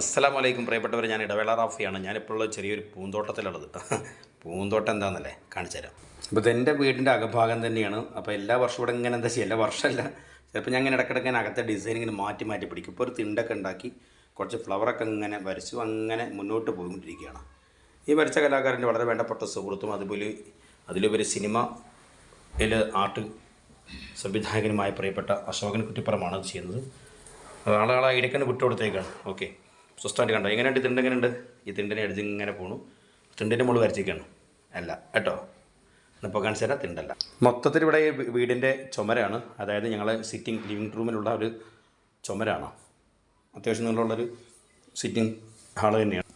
അസ്സലാം വലൈക്കും പ്രിയപ്പെട്ടവർ ഞാൻ ഇടവേള റാഫിയാണ്. ഞാനിപ്പോൾ ഉള്ള ചെറിയൊരു പൂന്തോട്ടത്തിലുള്ളത്. പൂന്തോട്ടം എന്താണെന്നല്ലേ കാണിച്ചു തരാം. അപ്പോൾ ഇതെന്റെ വീടിന്റെ അകഭാഗം തന്നെയാണ്. അപ്പോൾ എല്ലാ വർഷവും ഇവിടെ ഇങ്ങനെ എന്താ ചെയ്യുക? എല്ലാ വർഷമല്ല. ചിലപ്പോൾ ഞാൻ ഇങ്ങനെ ഇടയ്ക്കിടയ്ക്ക് അകത്തെ ഡിസൈൻ ഇങ്ങനെ മാറ്റി മാറ്റി പിടിക്കും. ഇപ്പോൾ ഒരു തിണ്ടൊക്കെ ഉണ്ടാക്കി കുറച്ച് ഫ്ലവറൊക്കെ ഇങ്ങനെ വരച്ചു അങ്ങനെ മുന്നോട്ട് പോയിക്കൊണ്ടിരിക്കുകയാണ്. ഈ വരച്ച കലാകാരന്റെ വളരെ വേണ്ടപ്പെട്ട സുഹൃത്തും അതുപോലെ അതിലുപരി സിനിമ ആർട്ട് സംവിധായകനുമായ പ്രിയപ്പെട്ട അശോകൻ കുറ്റിപ്പുറമാണ് ചെയ്യുന്നത്. ആളുകളെ ഇടയ്ക്കാണ് വിട്ടുകൊടുത്തേക്കാണ് ഓക്കെ സ്വസ്ഥമായിട്ട് കണ്ടോ? എങ്ങനെയുണ്ട്? തിണ്ട് എങ്ങനെയുണ്ട്? ഈ തിണ്ടിനെ അടിച്ച് ഇങ്ങനെ പോണു. തിണ്ടിന്റെ മുകളിൽ വരച്ചിരിക്കണം അല്ല കേട്ടോ. ഇപ്പോൾ കാണിച്ചു തരാം തിണ്ടല്ല. മൊത്തത്തിൽ ഇവിടെ ഈ വീടിന്റെ ചുമരാണ്. അതായത് ഞങ്ങൾ സിറ്റിംഗ് ലിവിങ് റൂമിലുള്ള ഒരു ചുമരാണ്. അത്യാവശ്യം നിങ്ങളുള്ളൊരു സിറ്റിംഗ് ഹാൾ തന്നെയാണ്.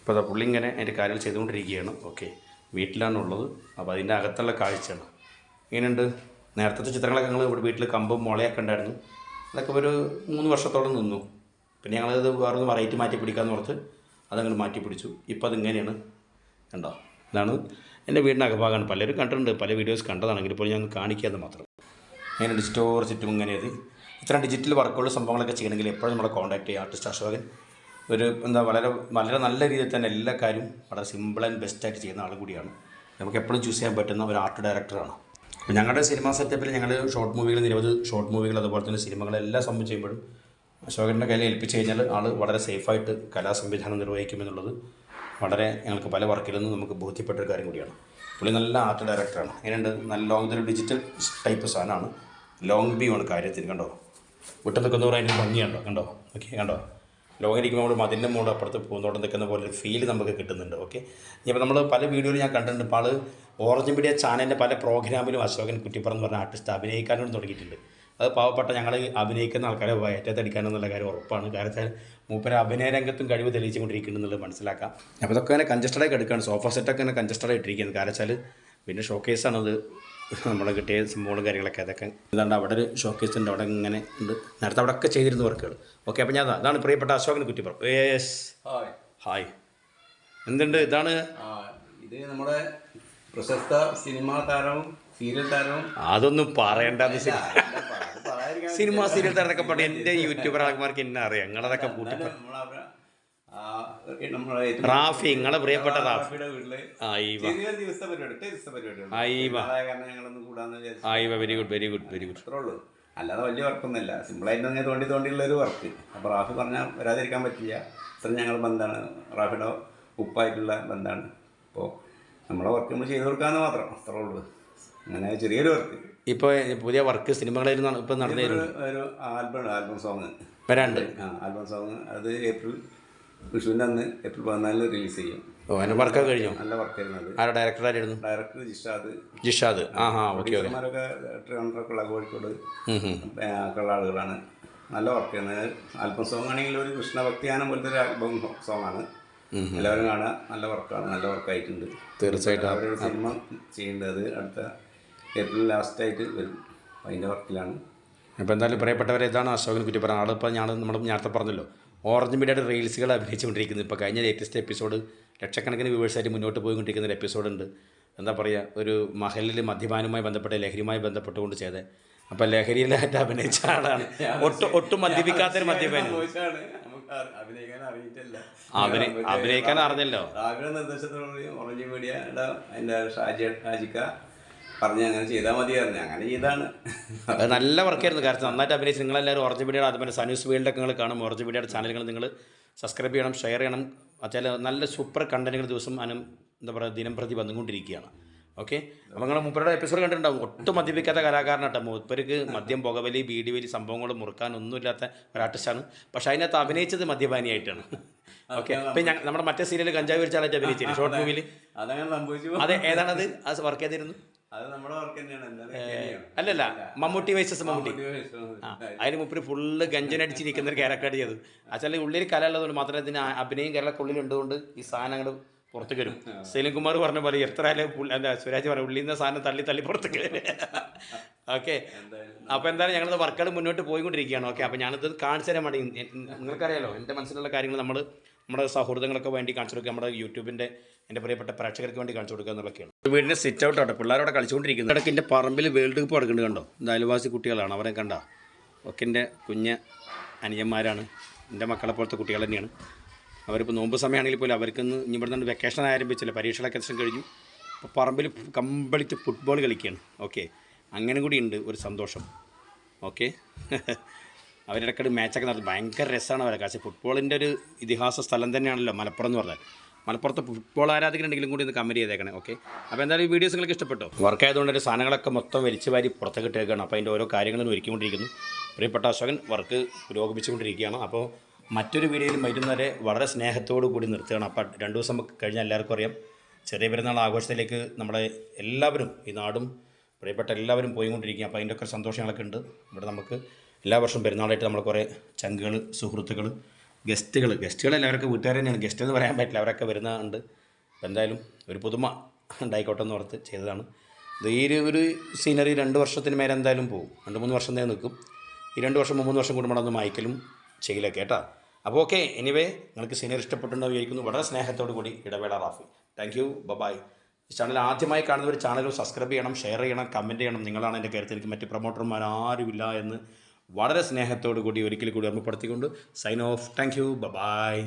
അപ്പോൾ അതാ പുള്ളി ഇങ്ങനെ അതിന്റെ കാര്യങ്ങൾ ചെയ്തുകൊണ്ടിരിക്കുകയാണ്. ഓക്കെ വീട്ടിലാണ് ഉള്ളത്. അപ്പോൾ അതിന്റെ അകത്തുള്ള കാഴ്ചയാണ്. ഇങ്ങനെയുണ്ട് നേരത്തെ ചിത്രങ്ങളൊക്കെ ഞങ്ങൾ ഇവിടെ വീട്ടിൽ കമ്പും മുളയൊക്കെ ഉണ്ടായിരുന്നു. അതൊക്കെ ഒരു മൂന്ന് വർഷത്തോളം നിന്നു. പിന്നെ ഞങ്ങളത് വേറെ വെറൈറ്റി മാറ്റി പിടിക്കാമെന്ന് ഓർത്ത് അതങ്ങോട്ട് മാറ്റി പിടിച്ചു. ഇപ്പോൾ അതിങ്ങനെയാണ്. കണ്ടോ? ഇതാണ് എന്റെ വീടിന്റെ അകഭാഗമാണ് പലരും കണ്ടിട്ടുണ്ട്. പല വീഡിയോസ് കണ്ടതാണെങ്കിൽ ഇപ്പോൾ ഞാൻ കാണിക്കാതെ മാത്രം. ഇങ്ങനെ ഡിജിറ്റോർ ചുറ്റും ഇങ്ങനെയത്. ഇത്രയും ഡിജിറ്റൽ വർക്കുകൾ സംഭവങ്ങളൊക്കെ ചെയ്യണമെങ്കിൽ എപ്പോഴും നമ്മളെ കോൺടാക്ട് ചെയ്യുക. ആർട്ടിസ്റ്റ് അശോകൻ ഒരു എന്താ വളരെ വളരെ നല്ല രീതിയിൽ തന്നെ എല്ലാ കാര്യവും വളരെ സിമ്പിൾ ആൻഡ് ബെസ്റ്റായിട്ട് ചെയ്യുന്ന ആൾ കൂടിയാണ്. നമുക്ക് എപ്പോഴും ചൂസ് ചെയ്യാൻ പറ്റുന്ന ഒരു ആർട്ട് ഡയറക്ടറാണ് ഞങ്ങളുടെ സിനിമ സെറ്റപ്പിൽ ഞങ്ങൾ ഷോർട്ട് മൂവികൾ നിരവധി ഷോർട്ട് മൂവികൾ അതുപോലെ തന്നെ സിനിമകളെല്ലാം സംഭവം ചെയ്യുമ്പോഴും അശോകന്റെ കയ്യിൽ ഏൽപ്പിച്ച് കഴിഞ്ഞാൽ ആൾ വളരെ സേഫായിട്ട് കലാസംവിധാനം നിർവഹിക്കുമെന്നുള്ളത് വളരെ ഞങ്ങൾക്ക് പല വർക്കിൽ നിന്നും നമുക്ക് ബോധ്യപ്പെട്ട ഒരു കാര്യം കൂടിയാണ്. പുള്ളി നല്ല ആർട്ട് ഡയറക്ടറാണ് അങ്ങനെയുണ്ട് നല്ല ലോങ് ഒരു ഡിജിറ്റൽ ടൈപ്പ് സാധനമാണ്. ലോങ് വ്യൂ ആണ് കാര്യത്തിൽ കണ്ടോ? വിട്ടു നിൽക്കുന്നവർ അതിന്റെ ഭംഗിയുണ്ടോ കണ്ടോ? ഓക്കെ കണ്ടോ? ലോകം ഇരിക്കുമ്പോൾ നമ്മൾ മതിന്റെ മുകളിൽ അപ്പുറത്ത് പൂന്തോട്ടം നിൽക്കുന്ന പോലെ ഒരു ഫീൽ നമുക്ക് കിട്ടുന്നുണ്ട് ഓക്കെ ഇപ്പോൾ നമ്മൾ പല വീഡിയോയിൽ ഞാൻ കണ്ടിട്ടുണ്ട്. ഇപ്പോൾ ആൾ ഓറഞ്ച് മീഡിയ ചാനലിന്റെ പല പ്രോഗ്രാമിലും അശോകൻ കുറ്റിപ്പുറം എന്ന് പറഞ്ഞ ആർട്ടിസ്റ്റ് അഭിനയിക്കാനും തുടങ്ങിയിട്ടുണ്ട്. അത് പാവപ്പെട്ട ഞങ്ങൾ അഭിനയിക്കുന്ന ആൾക്കാരെ വയറ്റത്തടിക്കാനെന്നുള്ള കാര്യം ഉറപ്പാണ്. കാരണം വെച്ചാൽ മൂപ്പര അഭിനയ രംഗത്തും കഴിവ് തെളിയിച്ചുകൊണ്ടിരിക്കുന്നുള്ളത് മനസ്സിലാക്കാം. അപ്പോൾ ഇതൊക്കെ ഇങ്ങനെ കഞ്ചസ്റ്റഡായി എടുക്കുകയാണ് സോഫ സെറ്റൊക്കെ ഇങ്ങനെ കഞ്ചസ്റ്റഡായി ഇട്ടിരിക്കുന്നത് കാരണം വെച്ചാൽ പിന്നെ ഷോ കേസാണത് നമ്മളെ കിട്ടിയ സംഭവങ്ങളും കാര്യങ്ങളൊക്കെ അതൊക്കെ. ഇതാണ്ട് അവിടെ ഒരു ഷോക്കേസ് ഉണ്ട്. അവിടെ ഇങ്ങനെ ഉണ്ട്. നേരത്തെ അവിടെ ഒക്കെ ചെയ്തിരുന്ന വർക്കുകൾ ഓക്കെ അപ്പോൾ ഞാൻ അതാ- അതാണ് പ്രിയപ്പെട്ട Ashokan Kuttippuram. Yes hi hi എന്തുണ്ട്? ഇതാണ്? ഇത് നമ്മുടെ പ്രശസ്ത സിനിമാ താരവും സീരിയൽ താരവും അതൊന്നും പറയണ്ടെന്ന് ശരി സിനിമ സീരിയൽ താരൊക്കെ പറഞ്ഞു എന്റെ യൂട്യൂബർ ആൾക്കാർക്ക് എന്നെ അറിയാം. നിങ്ങളതൊക്കെ കൂട്ടി റാഫി നിങ്ങളെ പ്രിയപ്പെട്ട Rafi. Very good very good very good അല്ലാതെ വലിയ വർക്കൊന്നുമില്ല. സിമ്പിളായിട്ട് അങ്ങനെ തോണ്ടി തോണ്ടിയുള്ള ഒരു വർക്ക് അപ്പോൾ റാഫി പറഞ്ഞാൽ വരാതിരിക്കാൻ പറ്റില്ല. ഇത്ര ഞങ്ങൾ ബന്ധാണ്. റാഫിയുടെ ഉപ്പായിട്ടുള്ള ബന്ധാണ്. അപ്പോൾ നമ്മളെ വർക്ക് നമ്മൾ ചെയ്തു കൊടുക്കാമെന്ന് മാത്രം. അത്രേ ഉള്ളൂ. അങ്ങനെ ചെറിയൊരു വർക്ക് ഇപ്പോൾ പുതിയ വർക്ക് സിനിമകളായിരുന്നു ഇപ്പം നടന്നു ഒരു ആൽബം ആൽബം സോങ് വരാണ്ട് ആ ആൽബം സോങ് അത് ഏപ്രിൽ വിഷുവിന്റെ അന്ന് ഏപ്രിൽ പതിനാലിന് റിലീസ് ചെയ്യും. ഓ അതിന് വർക്കൊക്കെ കഴിഞ്ഞു? നല്ല വർക്കായിരുന്നു അത്. ആരുടെ ഡയറക്ടറായിരുന്നു ഡയറക്ടർ ജിഷാദ്. ജിഷാദ്. ആ ഹാ ഓക്കെ ഓക്കെ. ട്രിവാൻഡ്രമൊക്കെ ഉള്ള കോഴിക്കോട് ഉള്ള ആളുകളാണ്. നല്ല വർക്കാണ് ആൽബം സോങ് ആണെങ്കിൽ ഒരു കൃഷ്ണഭക്തിയാനം പോലത്തെ ഒരു ആൽബം സോങ് ആണ്. എല്ലാവരും കാണുക. നല്ല വർക്കാണ് നല്ല വർക്കായിട്ടുണ്ട് തീർച്ചയായിട്ടും. അവരുടെ സിനിമ ചെയ്യേണ്ടത് അടുത്ത ഏപ്രിൽ ലാസ്റ്റായിട്ട് വരും. അതിന്റെ വർക്കിലാണ്. അപ്പോൾ എന്തായാലും പ്രിയപ്പെട്ടവരെ ഇതാണ് അശോകൻ പറഞ്ഞത് ആളിപ്പോൾ ഞാൻ നമ്മൾ നേരത്തെ പറഞ്ഞല്ലോ ഓറഞ്ച് മീഡിയയുടെ റീൽസുകൾ അഭിനയിച്ചുകൊണ്ടിരിക്കുന്നത് ഇപ്പോൾ കഴിഞ്ഞ ലേറ്റസ്റ്റ് എപ്പിസോഡ് ലക്ഷക്കണക്കിന് വ്യൂവേഴ്സായിട്ട് മുന്നോട്ട് പോയിക്കൊണ്ടിരിക്കുന്ന ഒരു എപ്പിസോഡ് ഉണ്ട് എന്താ പറയുക ഒരു മഹലിൽ മദ്യപാനുമായി ബന്ധപ്പെട്ട ലഹരിയുമായി ബന്ധപ്പെട്ടുകൊണ്ട് ചെയ്തത് അപ്പോൾ ലഹരിയിലായിട്ട് അഭിനയിച്ച ആളാണ്. ഒട്ടും ഒട്ടും മദ്യപിക്കാത്തൊരു മദ്യപാനി അഭിനയിക്കാൻ അറിഞ്ഞല്ലോ രാവിലെ നിർദ്ദേശത്തോടുകൂടി ഓറഞ്ച് അതിന്റെ ഷാജി ഷാജിക്ക പറഞ്ഞ് അങ്ങനെ ചെയ്താൽ മതിയായിരുന്നു. അങ്ങനെ ചെയ്താണ്. അത് നല്ല വർക്കായിരുന്നു കാരണം നന്നായിട്ട് അഭിനയിച്ച് നിങ്ങളെല്ലാവരും ഓർജ് മീഡിയയുടെ അതുപോലെ സനൂസ് വേൾഡൊക്കെ നിങ്ങൾ കാണും ഓർജ് മീഡിയയുടെ ചാനലുകൾ നിങ്ങൾ സബ്സ്ക്രൈബ് ചെയ്യണം ഷെയർ ചെയ്യണം. ചില നല്ല സൂപ്പർ കണ്ടന്റുകൾ ദിവസം അനം എന്താ പറയുക ദിനം പ്രതി വന്നുകൊണ്ടിരിക്കുകയാണ്. ഓക്കെ അപ്പോൾ നിങ്ങൾ മുപ്പരുടെ എപ്പിസോഡ് കണ്ടിട്ടുണ്ടാവും. ഒട്ടും മദ്യപിക്കാത്ത കലാകാരനാട്ടോ മൂപ്പർക്ക് മദ്യം പുകവലി ബീഡി വലി സംഭവങ്ങൾ മുറുക്കാൻ ഒന്നുമില്ലാത്ത ഒരു ആർട്ടിസ്റ്റാണ് പക്ഷേ അതിനകത്ത് അഭിനയിച്ചത് മദ്യപാനിയായിട്ടാണ്. ഓക്കെ അപ്പം ഞങ്ങൾ നമ്മുടെ മറ്റേ സീരിയൽ കഞ്ചാവ് വിരിച്ചാലായിട്ട് അഭിനയിച്ചില്ല? ഷോർട്ട് മൂവിയിൽ അതങ്ങനെ സംഭവിച്ചു. അതെ ഏതാണത്? അത് വർക്ക് ചെയ്തിരുന്നു അല്ലല്ല മമ്മൂട്ടി വൈസസ് മമ്മൂട്ടി. അതിന് മുപ്പിന് ഫുള്ള് ഗഞ്ചനടിച്ച് നിൽക്കുന്ന ഒരു ക്യാരക്ടർ ചെയ്തത്. അച്ഛനെ ഉള്ളിൽ കല ഉള്ളതുകൊണ്ട് മാത്രമേ ഇതിന് അഭിനയം കേരളക്കുള്ളിൽ ഉണ്ടുകൊണ്ട് ഉള്ളതുകൊണ്ട് ഈ സാധനങ്ങൾ പുറത്തേക്ക് വരും. സലീം കുമാർ പറഞ്ഞ പോലെ എത്ര എന്താ സുരാജ് പറഞ്ഞു ഉള്ളിൽ നിന്ന് സാധനം തള്ളി തള്ളി പുറത്തേക്ക് വരും. ഓക്കെ. അപ്പോൾ എന്തായാലും ഞങ്ങളത് വർക്കുകൾ മുന്നോട്ട് പോയിക്കൊണ്ടിരിക്കുകയാണ്. ഓക്കെ അപ്പോൾ ഞാനിത് കാണിച്ചു തരാൻ വേണ്ടി നിങ്ങൾക്കറിയാലോ എന്റെ മനസ്സിലുള്ള കാര്യങ്ങൾ നമ്മൾ നമ്മുടെ സൗഹൃദങ്ങളൊക്കെ വേണ്ടി കാണിച്ചു കൊടുക്കുക നമ്മുടെ യൂട്യൂബിന്റെ എന്റെ പ്രിയപ്പെട്ട പ്രേക്ഷകർക്ക് വേണ്ടി കാണിച്ചു കൊടുക്കുക എന്നുള്ളതൊക്കെയാണ്. വീടിന്റെ സിറ്റ് ഔട്ട് ആട്ടോ പിള്ളേരോടെ കളിച്ചുകൊണ്ടിരിക്കുന്നത്. ഇടയ്ക്ക് എന്റെ പറമ്പിൽ വേൾഡ് കപ്പ് നടക്കുന്നുണ്ട് കണ്ടോ? ഇത് അയൽവാസി കുട്ടികളാണ് അവരെ കണ്ട. ഒക്കെ എന്റെ കുഞ്ഞ് അനിയന്മാരാണ്. എന്റെ മക്കളെ പോലത്തെ കുട്ടികൾ തന്നെയാണ്. അവരിപ്പോൾ നോമ്പ് സമയമാണെങ്കിൽ പോലും അവർക്കൊന്ന് ഇനി ഇവിടെ നിന്ന് വെക്കേഷൻ ആരംഭിച്ചില്ല. പരീക്ഷകളൊക്കെ ദിവസം കഴിഞ്ഞു. അപ്പോൾ പറമ്പിൽ കംപ്ലീറ്റ് ഫുട്ബോൾ കളിക്കുകയാണ്. ഓക്കെ അങ്ങനെ കൂടി ഉണ്ട് ഒരു സന്തോഷം. ഓക്കെ അവരിടയ്ക്കട് മാച്ചൊക്കെ നടത്തും. ഭയങ്കര രസമാണ് അവരെ കാശ് ഫുട്ബോളിന്റെ ഒരു ഇതിഹാസ സ്ഥലം തന്നെയാണല്ലോ മലപ്പുറം എന്ന് പറഞ്ഞാൽ. മലപ്പുറത്ത് ഫുട്ബോൾ ആരാധകരുണ്ടെങ്കിലും കൂടി ഒന്ന് കമന്റ് ചെയ്തേക്കണേ ഓക്കെ അപ്പോൾ എന്തായാലും ഈ വീഡിയോസ് നിങ്ങൾക്ക് ഇഷ്ടപ്പെട്ടോ? വർക്ക് ആയതുകൊണ്ട് ഒരു സാധനങ്ങളൊക്കെ മൊത്തം വലിച്ചു വാരി പുറത്തേക്ക് ഇട്ടേക്കാണ് അപ്പോൾ അതിന്റെ ഓരോ കാര്യങ്ങളും ഒരുക്കിക്കൊണ്ടിരിക്കുന്നു. പ്രിയപ്പെട്ട അശോകൻ വർക്ക് പുരോഗമിച്ചുകൊണ്ടിരിക്കുകയാണ്. അപ്പോൾ മറ്റൊരു വീഡിയോയിൽ വരുന്നവരെ വളരെ സ്നേഹത്തോടു കൂടി നിർത്തുകയാണ്. അപ്പോൾ രണ്ട് ദിവസം കഴിഞ്ഞാൽ എല്ലാവർക്കും അറിയാം. ചെറിയ പെരുന്നാൾ ആഘോഷത്തിലേക്ക് നമ്മളെ എല്ലാവരും ഈ നാടും പ്രിയപ്പെട്ട എല്ലാവരും പോയിക്കൊണ്ടിരിക്കുക അപ്പോൾ അതിന്റെ ഒക്കെ സന്തോഷങ്ങളൊക്കെ ഉണ്ട്. ഇവിടെ നമുക്ക് എല്ലാ വർഷവും പെരുന്നാളായിട്ട് നമ്മൾ കുറേ ചങ്കുകൾ സുഹൃത്തുക്കൾ ഗസ്റ്റുകൾ ഗസ്റ്റുകൾ എല്ലാവരൊക്കെ വീട്ടുകാർ തന്നെയാണ്. ഗസ്റ്റ് എന്ന് പറയാൻ പറ്റില്ല അവരൊക്കെ വരുന്നുണ്ട് എന്തായാലും ഒരു പുതുമ ഉണ്ടായിക്കോട്ടെ എന്ന് ഓർത്ത് ചെയ്തതാണ്. ഇത് ഈ ഒരു- ഒരു സീനറി രണ്ട് വർഷത്തിന് മേലെ എന്തായാലും പോകും രണ്ട് മൂന്ന് വർഷം തന്നെ നിൽക്കും. ഈ രണ്ട് വർഷം മൂന്ന് വർഷം കൂടുമ്പോൾ ഒന്ന് മായ്ക്കലും ചെയ്യലൊക്കെ കേട്ടോ. അപ്പോൾ ഓക്കെ എനിവേ നിങ്ങൾക്ക് സീനിയർ ഇഷ്ടപ്പെട്ടുണ്ടോ വിചാരിക്കുന്നു. വളരെ സ്നേഹത്തോടു കൂടി ഇടവേള Rafi. Thank you bye bye ഈ ചാനൽ ആദ്യമായി കാണുന്നവർ ചാനൽ സബ്സ്ക്രൈബ് ചെയ്യണം ഷെയർ ചെയ്യണം കമന്റ് ചെയ്യണം. നിങ്ങളാണ് എന്റെ കാര്യത്തിൽ എനിക്ക് മറ്റ് പ്രൊമോട്ടർമാർ ആരുമില്ല എന്ന് വളരെ സ്നേഹത്തോടു കൂടി ഒരിക്കൽ കൂടി ഓർമ്മപ്പെടുത്തിക്കൊണ്ട് sign off thank you bye bye